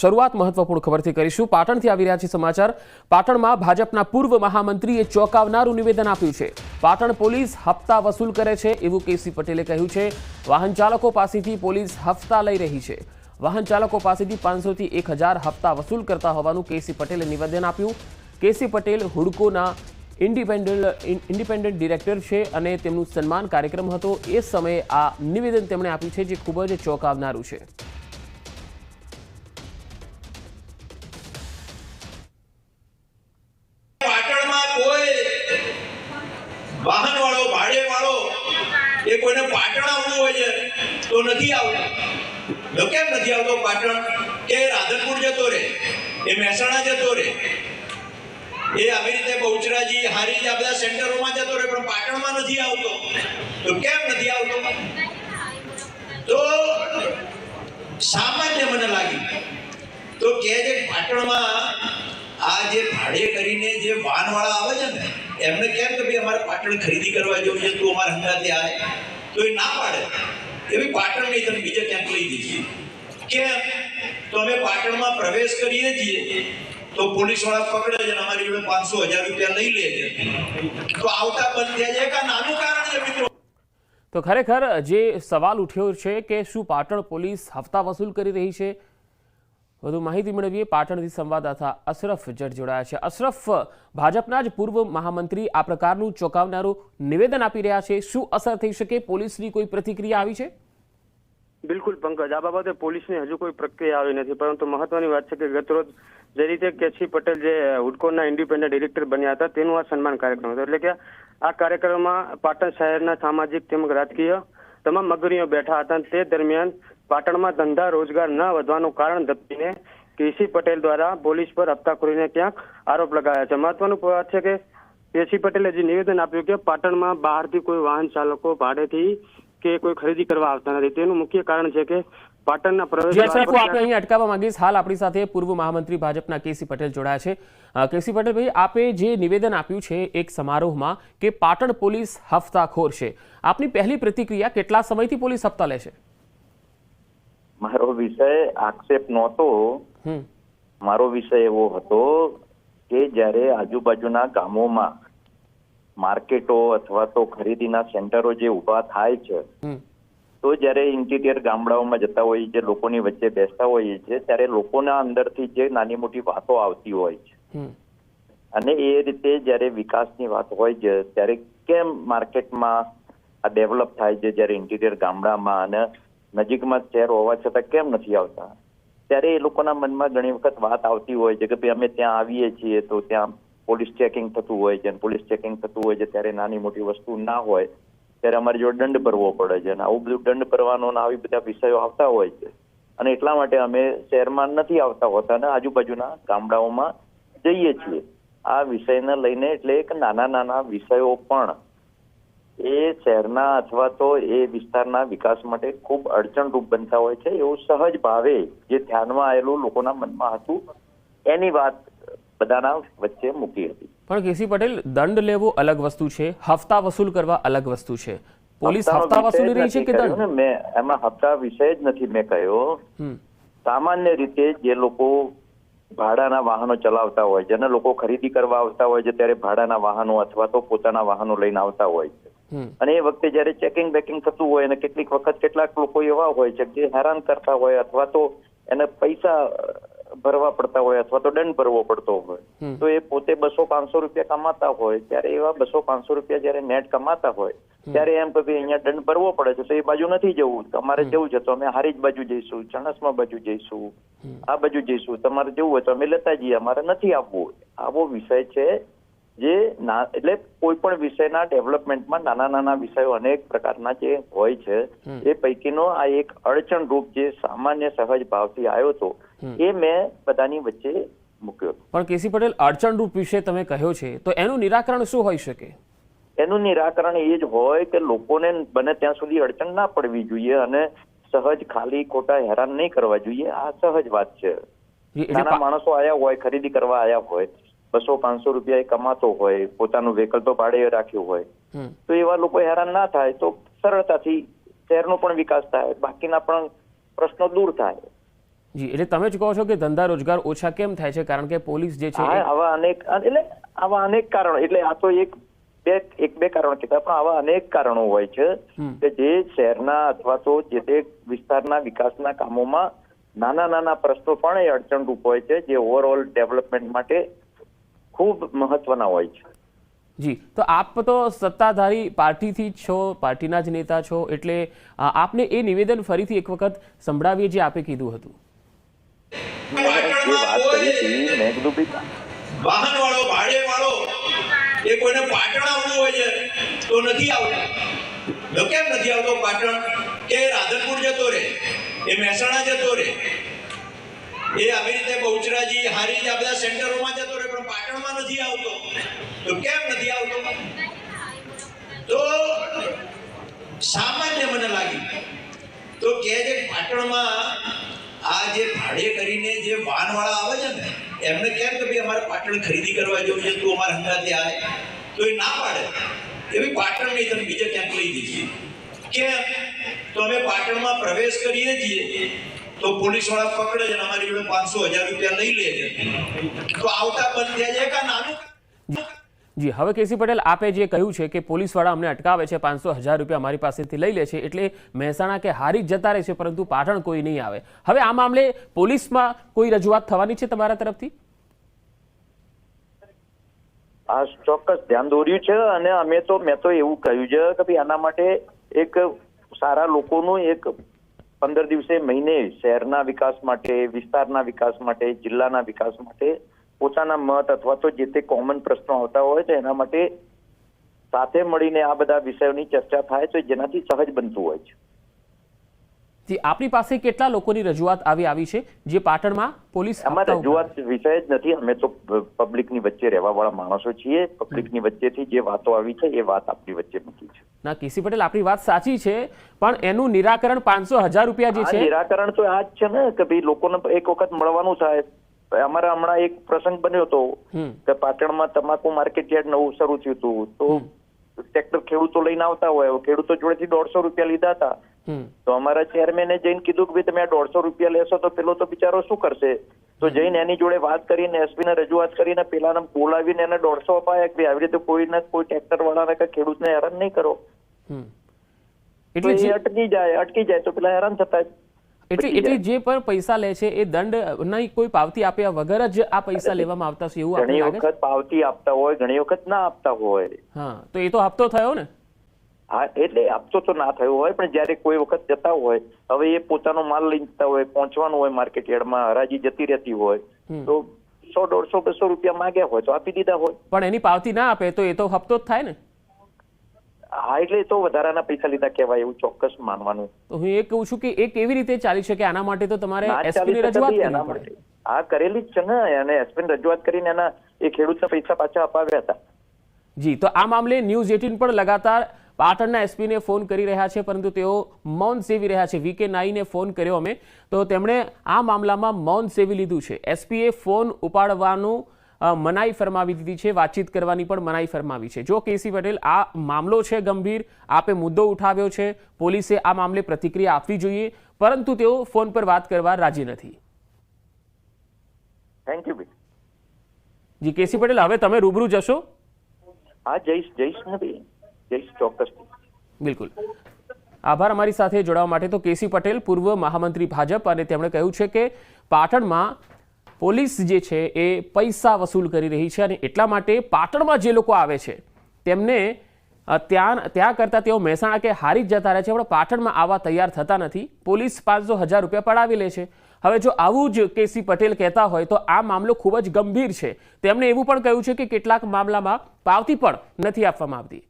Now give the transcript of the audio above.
શરૂઆત મહત્વપૂર્ણ ખબરથી કરીશું. પાટણથી આવી રહ્યા છે સમાચાર. પાટણમાં ભાજપના પૂર્વ મહામંત્રીએ ચોંકાવનારું નિવેદન આપ્યું છે. પાટણ પોલીસ હપ્તા વસૂલ કરે છે એવું કેસી પટેલે કહ્યું છે. વાહન ચાલકો પાસેથી પોલીસ હપ્તા લઈ રહી છે. વાહન ચાલકો પાસેથી પાંચસોથી એક હજાર હપ્તા વસૂલ કરતા હોવાનું કેસી પટેલે નિવેદન આપ્યું. કેસી પટેલ હુડકોના ઇન્ડિપેન્ડન્ટ ઇન્ડિપેન્ડન્ટ ડિરેક્ટર છે અને તેમનું સન્માન કાર્યક્રમ હતો. એ સમયે આ નિવેદન તેમણે આપ્યું છે, જે ખૂબ જ ચોંકાવનારું છે. કોઈને પાટણ આવવું હોય છે, તો નથી આવતું. તો કેમ નથી આવતો પાટણ? કે રાધનપુર જતો રહે એ મહેસાણા જતો રહે. એ આવી રીતે બહુચરાજી હારી આ બધા સેન્ટરોમાં જતો રહે, પણ પાટણમાં નથી આવતો. તો કેમ નથી આવતો? તો સામાન્ય મને લાગ્યું, તો કે જે પાટણમાં આ જે ભાડે કરીને જે વાનવાળા આવે છે ને, એમને કેમ કે ભાઈ અમારે પાટણ ખરીદી કરવા જવું છે, તું અમારા હંગાથી આવે. તો એ ના પાડે. એવી પાટણ નહીં તમે બીજે ક્યાંક લઈ દીધી કેમ તો અમે પાટણમાં પ્રવેશ કરીએ છીએ, તો પોલીસવાળા પકડે છે અમારી જોડે પાંચસો હજાર રૂપિયા લઈ લે છે. તો આવતા બંધ થયા છે. એક નાનું કારણ છે મિત્રો. તો ખરેખર જે સવાલ ઉઠ્યો છે કે શું પાટણ પોલીસ હપ્તા વસૂલ કરી રહી છે વધુ માહિતી મેળવીએ પાટણથી સંવાદદાતા અશરફ જટ જોડાયા છે. અશરફ, ભાજપના જ પૂર્વ મહામંત્રી આ પ્રકારનું ચોંકાવનારું નિવેદન આપી રહ્યા છે. શું અસર થઈ શકે? પોલીસની કોઈ પ્રતિક્રિયા આવી છે? બિલકુલ પંકજ, આ બાબતે પોલીસની હજુ કોઈ પ્રક્રિયા આવી નથી, પરંતુ મહત્વની વાત છે કે ગતરોજ જે રીતે કેસી પટેલ જે હુડકોના ઇન્ડિપેન્ડન્ટ ડિરેક્ટર બન્યા હતા, તેનું આ સન્માન કાર્યક્રમ હતો. એટલે કે આ કાર્યક્રમમાં પાટણ શહેરના સામાજિક તેમજ રાજકીય તમામ અગ્રણીઓ બેઠા હતા. તે દરમિયાન પાટણમાં ધંધા રોજગાર ન વધવાનું કારણ દર્શાવીને કેસી પટેલ દ્વારા પોલીસ પર હપ્તાખોરીને ક્યાંક આરોપ લગાવ્યા છે. મહત્વનું વાત છે કે કેસી પટેલે જે નિવેદન આપ્યું કે પાટણમાં બહારથી કોઈ વાહન ચાલકો ભાડેથી કે કોઈ ખરીદી કરવા આવતા નથી. તેનું મુખ્ય કારણ છે કે પાટણના પ્રવેશ આપણે અહીં અટકાવવા માંગીશ. હાલ આપણી સાથે પૂર્વ મહામંત્રી ભાજપના કેસી પટેલ જોડાયા છે. અ, પટેલ આપે જે નિવેદન આપ્યું છે એક સમારોહમાં કે પાટણ પોલીસ હપ્તાખોર છે. આપની પહેલી પ્રતિક્રિયા કેટલા સમયથી પોલીસ હપ્તા લે છે? મારો વિષય આક્ષેપ નહોતો. મારો વિષય એવો હતો કે જ્યારે આજુબાજુના ગામોમાં માર્કેટો અથવા તો ખરીદીના સેન્ટરો જે ઊભા થાય છે તો જ્યારે ઇન્ટિરિયર ગામડાઓમાં જતા હોઈએ છીએ લોકોની વચ્ચે બેસતા હોઈએ છીએ ત્યારે લોકોના અંદરથી જે નાની મોટી વાતો આવતી હોય છે. અને એ રીતે જ્યારે વિકાસની વાત હોય છે ત્યારે કેમ માર્કેટમાં આ ડેવલપ થાય છે જ્યારે ઇન્ટિરિયર ગામડામાં અને નજીકમાં શહેર હોવા છતાં કેમ નથી આવતા? ત્યારે એ લોકોના મનમાં ઘણી વખત વાત આવતી હોય છે કે ભાઈ અમે ત્યાં આવીએ છીએ તો ત્યાં પોલીસ ચેકિંગ થતું હોય છે પોલીસ ચેકિંગ થતું હોય છે ત્યારે નાની મોટી વસ્તુ ના હોય, ત્યારે અમારી જોડે દંડ ભરવો પડે છે અને આવું બધું દંડ ભરવાનો આવી બધા વિષયો આવતા હોય છે. અને એટલા માટે અમે શહેરમાં નથી આવતા હોતા અને આજુબાજુના ગામડાઓમાં જઈએ છીએ. આ વિષયને લઈને એટલે એક નાના નાના વિષયો પણ એ શહેરના અથવા તો એ વિસ્તારના વિકાસ માટે ખૂબ અડચણરૂપ બનતા હોય છે એવું સહજ ભાવે જે ધ્યાનમાં આવેલું લોકોના મનમાં હતું એની વાત બધાના વચ્ચે મૂકી હતી. પણ કેસી પટેલ દંડ લેવો અલગ વસ્તુ છે હફતા વસૂલ કરવા અલગ વસ્તુ છે. પોલીસ હફતા વસૂલી રહી છે કે દંડ? મેં એમાં હપ્તા વિષય જ નથી મેં કહ્યો. સામાન્ય રીતે જે લોકો ભાડાના વાહનો ચલાવતા હોય જેને લોકો ખરીદી કરવા આવતા હોય છે ત્યારે ભાડાના વાહનો અથવા તો પોતાના વાહનો લઈને આવતા હોય છે અને એ વખતે જયારે ચેકિંગ બેકિંગ થતું હોય અને કેટલીક વખત કેટલાક લોકો એવા હોય છે જે હેરાન કરતા હોય અથવા તો એને પૈસા ભરવા પડતા હોય અથવા તો દંડ ભરવો પડતો હોય તો એ પોતે બસો પાંચસો રૂપિયા કમાતા હોય. ત્યારે એવા બસો પાંચસો રૂપિયા જયારે નેટ કમાતા હોય ત્યારે એમ કે અહીંયા દંડ ભરવો પડે છે તો એ બાજુ નથી જવું. તમારે જવું છે તો અમે હારીજ બાજુ જઈશું ચણસમાં બાજુ જઈશું આ બાજુ જઈશું તમારે જવું હોય તો અમે લેતા જઈએ અમારે નથી આવવું. આવો વિષય છે જે ના એટલે કોઈ પણ વિષયના ડેવલપમેન્ટમાં નાના નાના વિષયો અનેક પ્રકારના જે હોય છે એ પૈકીનો આ એક અડચણ રૂપ જે સામાન્ય સહજ ભાવથી આવ્યો હતો એ મેં બધાની વચ્ચે મૂક્યો પણ કેસી પટેલ અડચણરૂપ વિશે તમે કહ્યો છે તો એનું નિરાકરણ શું હોઈ શકે? એનું નિરાકરણ એ જ હોય કે લોકોને બને ત્યાં સુધી અડચણ ના પડવી જોઈએ અને સહજ ખાલી ખોટા હેરાન નહીં કરવા જોઈએ આ સહજ વાત છે. નાના માણસો આયા હોય ખરીદી કરવા આયા હોય બસો પાંચસો રૂપિયા એ કમાતો હોય પોતાનું વ્હીકલ તો ભાડે રાખ્યું હોય. તો એવા લોકો હેરાન ના થાય તો સરળતાથી શહેરનો પણ વિકાસ થાય બાકીના પણ પ્રશ્નો દૂર થાય. જી એટલે તમે જ કહો છો કે ધંધા રોજગાર ઓછા કેમ થાય છે? કારણ કે પોલીસ જે છે આવા અનેક એટલે આવા અનેક કારણો એટલે આ તો એક બે એક બે કારણો કહેતા પણ આવા અનેક કારણો હોય છે કે જે શહેરના અથવા તો જે તે વિસ્તારના વિકાસના કામોમાં નાના નાના પ્રશ્નો પણ એ અડચણરૂપ હોય છે જે ઓવરઓલ ડેવલપમેન્ટ માટે ખૂબ મહત્વના હોય છે. જી તો આપ તો સત્તાધારી પાર્ટીથી જ છો પાર્ટીના જ નેતા છો એટલે આપને એ નિવેદન ફરીથી એક વખત સંભળાવીએ જે આપે કીધું હતું. વાહન વાળો ભાડે વાળો એ કોઈને પાટણ આવવું હોય છે તો નથી આવતો. કેમ નથી આવતો પાટણ? કે રાધનપુર જતો રહે એ મહેસાણા જતો રહે. એ આવી રીતે બહુચરાજી હારી આ બધા સેન્ટરોમાં જતો નથી આવતો? તો કેમ નથી આવતો? તો સામાન્ય મને લાગ્યું તો કે જે પાટણમાં આ જે ભાડે કરીને જે વાહનવાળા આવે છે ને, એમને કેમ કે ભાઈ અમારે પાટણ ખરીદી કરવા જવું છે, તું અમારા હંગાથી આવે. તો એ ના પાડે. એવી પાટણ નહીં, તમે બીજે ક્યાંક લઈ જઈએ. કેમ? તો અમે પાટણમાં પ્રવેશ કરીએ છીએ. તો પોલીસવાળા પકડે છે અમારી જોડે પાંચસો હજાર રૂપિયા લઈ લે છે. તો આવતા બંધ થયા છે. કા નાનું જી હવે કેસી પટેલ આપે જે કહ્યું છે કે પોલીસવાળા અમને અટકાવે છે પાંચસો હજાર રૂપિયા અમારી પાસેથી લઈ લે છે એટલે મહેસાણા કે હારી જ જતા રહે છે પરંતુ પાટણ કોઈ નહીં આવે. હવે આ મામલે પોલીસમાં કોઈ રજૂઆત થવાની છે તમારા તરફથી? આ ચોક્કસ ધ્યાન દોર્યું છે અને અમે તો મેં તો એવું કહ્યું છે કે ભાઈ આના માટે એક સારા લોકોનું એક પંદર દિવસે મહિને શહેરના વિકાસ માટે, વિસ્તારના વિકાસ માટે, જિલ્લાના વિકાસ માટે પોતાના મત અથવા તો જે તે કોમન પ્રશ્નો આવતા હોય છે, એના માટે સાથે મળીને આ બધા વિષયોની ચર્ચા થાય છે, જેનાથી સહજ બનતું હોય છે. જી આપની પાસે કેટલા લોકોની રજૂઆત આવી આવી છે જે પાટણમાં પોલીસ અમારે રજૂઆત વિષય જ નથી. અમે તો પબ્લિકની વચ્ચે રહેવાવાળા માણસો છીએ. પબ્લિકની વચ્ચેથી જે વાતો આવી છે એ વાત આપણી વચ્ચે મૂકી છે. ના કેસી પટેલ આપણી વાત સાચી છે પણ એનું નિરાકરણ પાંચસો હજાર રૂપિયા જે છે નિરાકરણ તો આ જ છે ને કે ભાઈ લોકોને એક વખત મળવાનું થાય. અમારા હમણાં એક પ્રસંગ બન્યો હતો કે પાટણમાં તમાકુ માર્કેટ યાર્ડ નવું શરૂ થયું હતું. તો ટ્રેક્ટર ખેડૂતો લઈને આવતા હોય ખેડૂતો જોડેથી દોઢસો રૂપિયા લીધા હતા. તો અમારા ચેરમેને જઈને કીધું કે તમે આ દોઢસો રૂપિયા લેશો તો પેલો તો બિચારો શું કરશે? તો જઈને એની જોડે વાત કરીને એસપી ને રજૂઆત કરીને પેલાને બોલાવીને એને દોઢસો અપાયા કે આવી રીતે કોઈને કોઈ ટ્રેક્ટર વાળાને કે ખેડૂતને હેરાન નહીં કરો. એટલે અટકી જાય અટકી જાય તો પેલા હેરાન થતા એટલે એટલે જે પણ પૈસા લે છે એ દંડ નહીં કોઈ પાવતી આપ્યા વગર જ આ પૈસા લેવામાં આવતા છે એવું ઘણી વખત પાવતી આપતા હોય ઘણી વખત ના આપતા હોય. હા તો એ તો હપ્તો થયો ને? હા એટલે આપતો તો ના થયો હોય પણ જ્યારે કોઈ વખત જતા હોય હવે એ પોતાનો માલ લઈને જતા હોય પહોંચવાનું હોય માર્કેટ યાર્ડમાં હરાજી જતી રહેતી હોય તો સો દોઢસો બસો રૂપિયા માંગ્યા હોય તો આપી દીધા હોય. પણ એની પાવતી ના આપે તો એ તો હપ્તો જ થાય ને. હા એટલે તો વધારાના પૈસા લીધા કહેવાય એવું ચોક્કસ માનવાનું. તો હું એ કહું છું કે એ કેવી રીતે ચાલી શકે? આના માટે તો તમારે એસપી રજૂઆત એના કરવી પડે. માટે. હા કરેલી જ છે ને અને એસપી રજૂઆત કરીને એના એ ખેડૂતના પૈસા પાછા અપાવ્યા હતા. જી તો આ મામલે ન્યૂઝ એટીન પણ લગાતાર પાટણના એસપીને ફોન કરી રહ્યા છે પરંતુ તેઓ મૌન સેવી રહ્યા છે. વીકે નાઈને ફોન કર્યો અમે. તો તેમણે આ મામલામાં મૌન સેવી લીધું છે. એસપીએ ફોન ઉપાડવાનું મનાઈ ફરમાવી દીધી છે વાતચીત કરવાની પણ મનાઈ ફરમાવી છે. જો કેસી પટેલ આ મામલો છે ગંભીર આપે મુદ્દો ઉઠાવ્યો છે પોલીસે આ મામલે પ્રતિક્રિયા આપવી જોઈએ પરંતુ તેઓ ફોન પર વાત કરવા રાજી નથી. Thank you ji K C Patel હવે તમે રૂબરૂ જશો? હા જઈશ જઈશ બિલકુલ. આભાર અમારી સાથે જોડાવા માટે. તો કેસી પટેલ, પૂર્વ મહામંત્રી ભાજપ અને તેમણે કહ્યું છે કે પાટણમાં પોલીસ જે છે એ પૈસા વસૂલ કરી રહી છે અને એટલા માટે પાટણમાં જે લોકો આવે છે, તેમને ત્યાં ત્યાં કરતાં તેઓ મહેસાણા કે હારી જ જતા રહે છે, પણ પાટણમાં આવવા તૈયાર થતા નથી. પોલીસ પાંચસો હજાર રૂપિયા પડાવી લે છે. હવે જો આવું જ કેસી પટેલ કહેતા હોય, તો આ મામલો ખૂબ જ ગંભીર છે. તેમણે એવું પણ કહ્યું છે કે કેટલાક મામલામાં પાવતી પણ નથી આપવામાં આવતી.